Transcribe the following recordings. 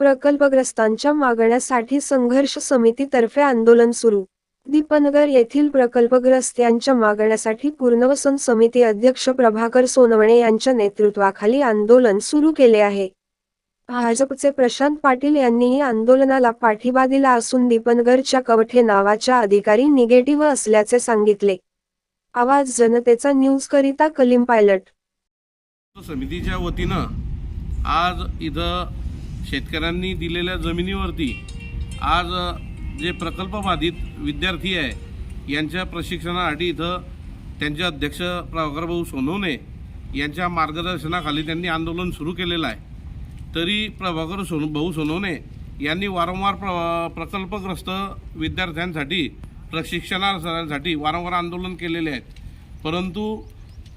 प्रकल्पग्रस्तांच्या मागण्यासाठी संघर्ष समितीतर्फे आंदोलन सुरू. दीपनगर येथील प्रकल्पग्रस्त यांच्या मागण्यासाठी पूर्णवसन समिती अध्यक्ष प्रभाकर सोनवणे यांच्या नेतृत्वाखाली आंदोलन सुरू केले आहे. भाजपचे प्रशांत पाटील यांनीही आंदोलनाला पाठिंबा दिला असून दीपनगरच्या कवठे नावाच्या अधिकारी निगेटिव्ह असल्याचे सांगितले. आवाज जनतेचा न्यूज करिता कलीम पायलट. समितीच्या वतीनं आज इथं शेतकऱ्यांनी दिलेल्या जमिनीवरती आज जे प्रकल्पबाधित विद्यार्थी आहे यांच्या प्रशिक्षणासाठी इथं त्यांचे अध्यक्ष प्रभाकर भाऊ सोनवणे यांच्या मार्गदर्शनाखाली त्यांनी आंदोलन सुरू केलेलं आहे. तरी प्रभाकर सोन भाऊ सोनवणे यांनी वारंवार प्र प्रकल्पग्रस्त विद्यार्थ्यांसाठी प्रशिक्षणासाठी वारंवार आंदोलन केलेले आहेत. परंतु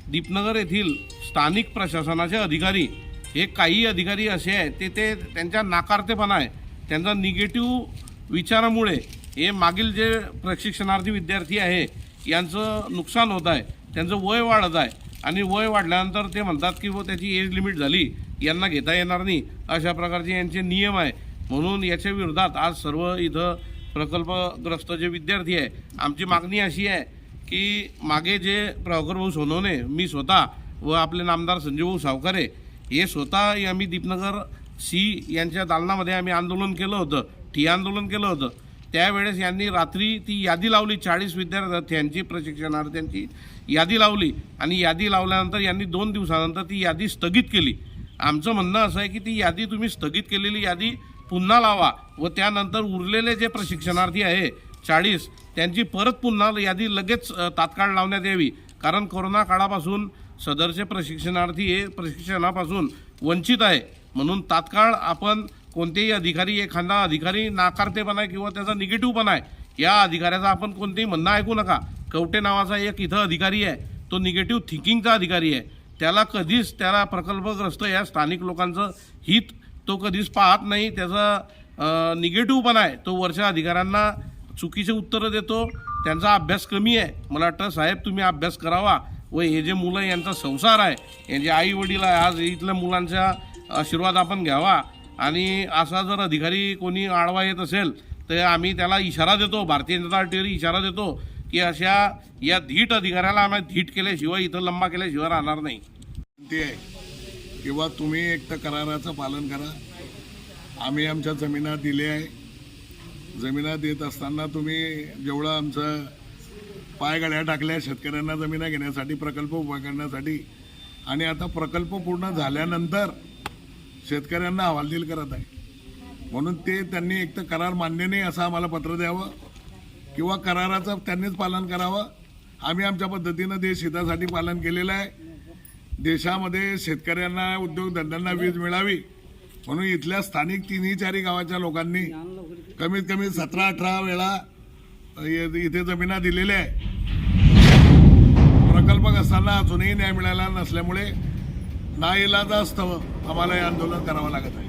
दीपनगर येथील स्थानिक प्रशासनाचे अधिकारी हे काही अधिकारी असे आहेत ते ते त्यांच्या नाकारतेपणा आहे. त्यांचा निगेटिव्ह विचारामुळे हे मागील जे प्रशिक्षणार्थी विद्यार्थी आहे यांचं नुकसान होत आहे त्यांचं वय वाढत आहे आणि वय वाढल्यानंतर ते म्हणतात की व त्याची एज लिमिट झाली यांना घेता येणार नाही. अशा प्रकारचे यांचे नियम आहे. म्हणून याच्या विरोधात आज सर्व इथं प्रकल्पग्रस्त जे विद्यार्थी आहे आमची मागणी अशी आहे की मागे जे प्रभाकर भाऊ सोनवणे मी स्वतः व आपले नामदार संजय भाऊ सावकारे हे स्वतः आम्ही दीपनगर सी यांच्या दालनामध्ये आम्ही आंदोलन केलं होतं ठी आंदोलन केलं होतं. त्यावेळेस यांनी रात्री ती यादी लावली चाळीस विद्यार्थ्यांची प्रशिक्षणार्थ्यांची यादी लावली आणि यादी लावल्यानंतर यांनी दोन दिवसानंतर ती यादी स्थगित केली. आमचं म्हणणं असं आहे की ती यादी तुम्ही स्थगित केलेली यादी पुन्हा लावा व त्यानंतर उरलेले जे प्रशिक्षणार्थी आहे चाळीस त्यांची परत पुन्हा यादी लगेच तात्काळ लावण्यात यावी. कारण कोरोना काळापासून सदरचे प्रशिक्षणार्थी हे प्रशिक्षणापासून वंचित आहे. म्हणून तात्काळ आपण कोणतेही अधिकारी एखादा अधिकारी नाकारतेपणा आहे किंवा त्याचा निगेटिव्हपणा आहे या अधिकाऱ्याचा आपण कोणतेही म्हणणं ऐकू नका. कवटे नावाचा एक इथं अधिकारी आहे. तो निगेटिव्ह थिंकिंगचा अधिकारी आहे. त्याला कधीच त्याला प्रकल्पग्रस्त या स्थानिक लोकांचं हित तो कधीच पाहत नाही. त्याचा निगेटिव्ह पण आहे. तो वरच्या अधिकाऱ्यांना चुकीचे उत्तरं देतो. त्यांचा अभ्यास कमी आहे. मला वाटतं साहेब तुम्ही अभ्यास करावा. व हे जे मुलं यांचा संसार आहे. यांचे आई वडील आहे आज इथल्या मुलांचा आशीर्वाद आपण घ्यावा. आणि असा जर अधिकारी कोणी आडवा येत असेल तर आम्ही त्याला इशारा देतो. भारतीय जनता पार्टीवर इशारा देतो की अशा या धीट अधिकाऱ्याला आम्ही धीट केल्याशिवाय इथं लंबा केल्याशिवाय राहणार नाही. ते आहे किंवा तुम्ही एक तर कराराचं पालन करा. आम्ही आमच्या जमिना दिल्या आहे. जमिना देत असताना तुम्ही जेवढं आमचं पायगाड्या टाकल्या शेतकऱ्यांना जमिना घेण्यासाठी प्रकल्प उभा करण्यासाठी आणि आता प्रकल्प पूर्ण झाल्यानंतर शेतकऱ्यांना हवालदिल करत आहे. म्हणून ते त्यांनी एक तर करार मान्य नाही असं आम्हाला पत्र द्यावं किंवा कराराचं त्यांनीच पालन करावं. आम्ही आमच्या पद्धतीनं देश हितासाठी पालन केलेलं आहे. देशामध्ये शेतकऱ्यांना उद्योगधंद्यांना वीज मिळावी म्हणून इथल्या स्थानिक तिन्ही चारी गावाच्या लोकांनी कमीत कमी सतरा अठरा वेळा इथे जमिना दिलेल्या आहे प्रकल्प असताना अजूनही न्याय मिळाला नसल्यामुळे नाईलाजास्तव आम्हाला हे आंदोलन करावं लागत आहे.